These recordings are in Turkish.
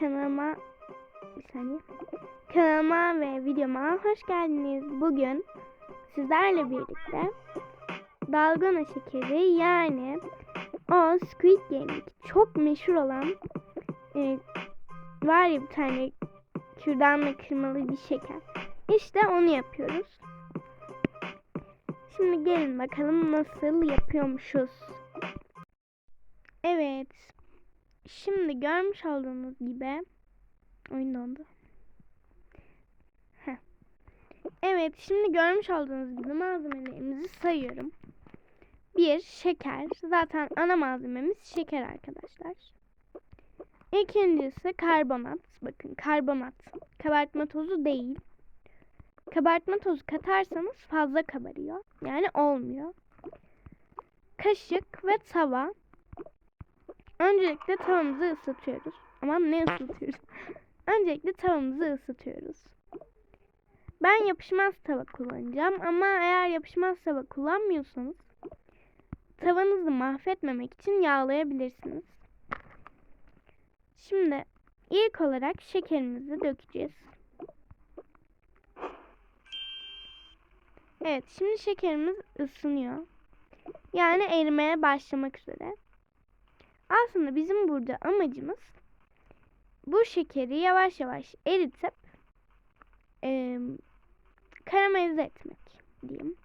kanalıma bir saniye. Kanalıma ve videoma hoş geldiniz. Bugün sizlerle birlikte dalgona şekeri yani o Squid Game'deki çok meşhur olan e, var ya bir tane kürdanla kırmalı bir şeker. İşte onu yapıyoruz. Şimdi gelin bakalım nasıl yapıyormuşuz. Evet. Şimdi görmüş olduğunuz gibi oyun dondu. Evet şimdi görmüş olduğunuz gibi malzemelerimizi sayıyorum. Bir şeker. Zaten ana malzememiz şeker arkadaşlar. İkincisi karbonat. Bakın karbonat. Kabartma tozu değil. Kabartma tozu katarsanız fazla kabarıyor. Yani olmuyor. Kaşık ve tava. Öncelikle tavamızı ısıtıyoruz. Aman ne ısıtıyoruz? Öncelikle tavamızı ısıtıyoruz. Ben yapışmaz tava kullanacağım ama eğer yapışmaz tava kullanmıyorsanız tavanızı mahvetmemek için yağlayabilirsiniz. Şimdi ilk olarak şekerimizi dökeceğiz. Evet şimdi şekerimiz ısınıyor. Yani erimeye başlamak üzere. Aslında bizim burada amacımız bu şekeri yavaş yavaş eritip e, karamelize etmek diyeyim.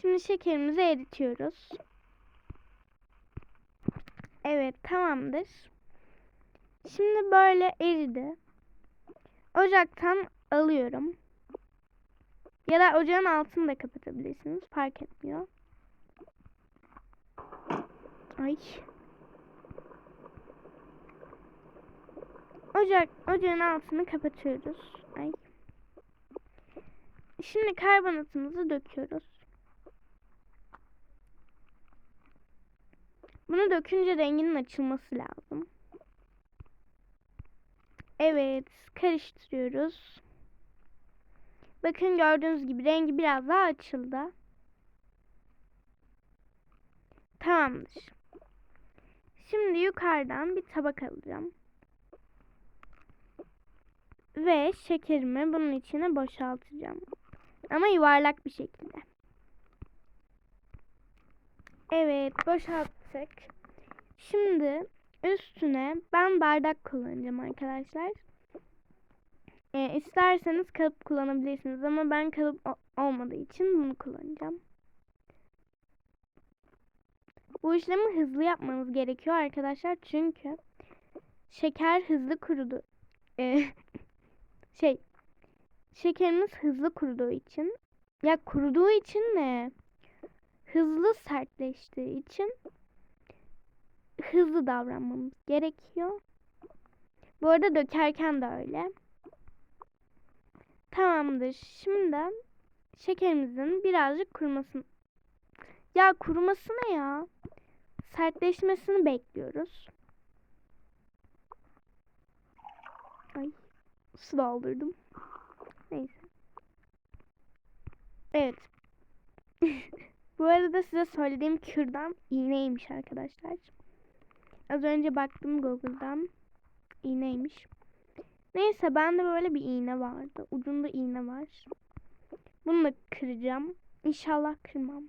Şimdi şekerimizi eritiyoruz. Evet tamamdır. Şimdi böyle eridi. Ocaktan alıyorum. Ya da ocağın altını da kapatabilirsiniz. Fark etmiyor. Ay. Ocak, ocağın altını kapatıyoruz. Ay. Şimdi karbonatımızı döküyoruz. Bunu dökünce renginin açılması lazım. Evet, karıştırıyoruz. Bakın gördüğünüz gibi rengi biraz daha açıldı. Tamamdır. Şimdi yukarıdan bir tabak alacağım. Ve şekerimi bunun içine boşaltacağım. Ama yuvarlak bir şekilde. Evet boşalttık. Şimdi üstüne ben bardak kullanacağım arkadaşlar. E, isterseniz kalıp kullanabilirsiniz ama ben kalıp olmadığı için bunu kullanacağım. Bu işlemi hızlı yapmanız gerekiyor arkadaşlar çünkü şeker hızlı kurudu. E, şey şekerimiz hızlı kuruduğu için ya kuruduğu için ne? Hızlı sertleştiği için hızlı davranmamız gerekiyor. Bu arada dökerken de öyle. Tamamdır. Şimdi şekerimizin birazcık kurumasını ya kuruması ne ya? Sertleşmesini bekliyoruz. Ay su doldurdum. Neyse. Evet. Bu arada size söylediğim kürdan iğneymiş arkadaşlar. Az önce baktım Google'dan. İğneymiş. Neyse bende böyle bir iğne vardı. Ucunda iğne var. Bunu da kıracağım. İnşallah kırmam.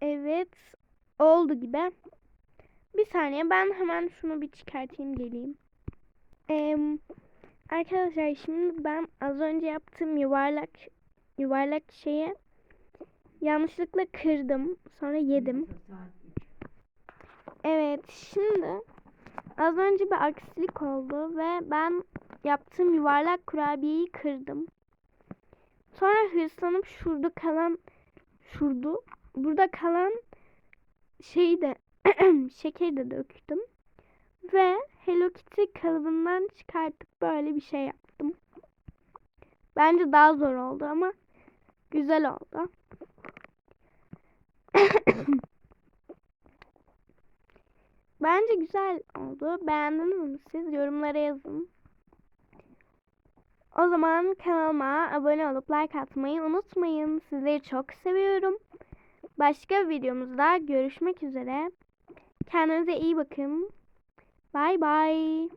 Evet. Oldu gibi. Bir saniye ben hemen şunu bir çıkartayım geleyim. Ee, arkadaşlar şimdi ben az önce yaptığım yuvarlak yuvarlak şeye yanlışlıkla kırdım. Sonra yedim. Evet şimdi az önce bir aksilik oldu ve ben yaptığım yuvarlak kurabiyeyi kırdım. Sonra hırslanıp şurada kalan şurada burada kalan şeyi de şekeri de döktüm. Ve Hello Kitty kalıbından çıkartıp böyle bir şey yaptım. Bence daha zor oldu ama güzel oldu. Bence güzel oldu. Beğendiniz mi siz? Yorumlara yazın. O zaman kanalıma abone olup like atmayı unutmayın. Sizleri çok seviyorum. Başka videomuzda görüşmek üzere. Kendinize iyi bakın. Bay bay.